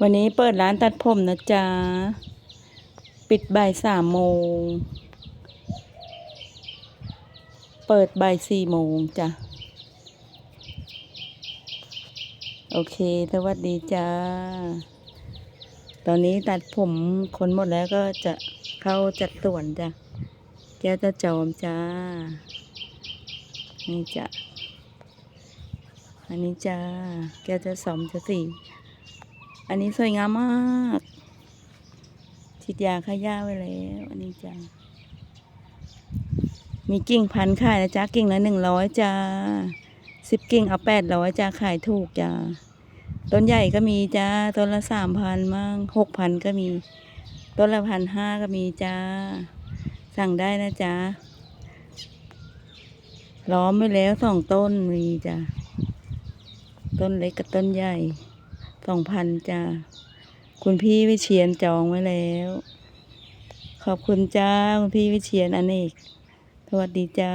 วันนี้เปิดร้านตัดผมนะจ๊ะ ปิดบ่ายสามโมง เปิดบ่ายสี่โมงจ้ะ โอเค สวัสดีจ้า ตอนนี้ตัดผมคนหมดแล้วก็จะเข้าจัดส่วนจ้ะ แก้วจะจอมจ้า นี่จ้ะ อันนี้จ้า แก้วจะสองจะสี่ อันนี้สวยงามมากฉีดยาฆ่าหญ้าไว้แล้ว อันนี้จ้ามีกิ่งพันไขายนะจ๊ะกิ่งละหนึ่งร้อยจ้าสิบกิ่งเอาแปดร้อยจ้าขายถูกจ้าต้นใหญ่ก็มีจ้าต้นละสามพันมั่งหกพันก็มี ต้นละพันห้าก็มีจ้า สั่งได้นะจ๊ะล้อมไว้แล้วสองต้นมีจ้ะต้นเล็กกับต้นใหญ่ สองพันจ้าคุณพี่วิเชียนจองไว้แล้ว ขอบคุณจ้า คุณพี่วิเชียนอเนก สวัสดีจ้า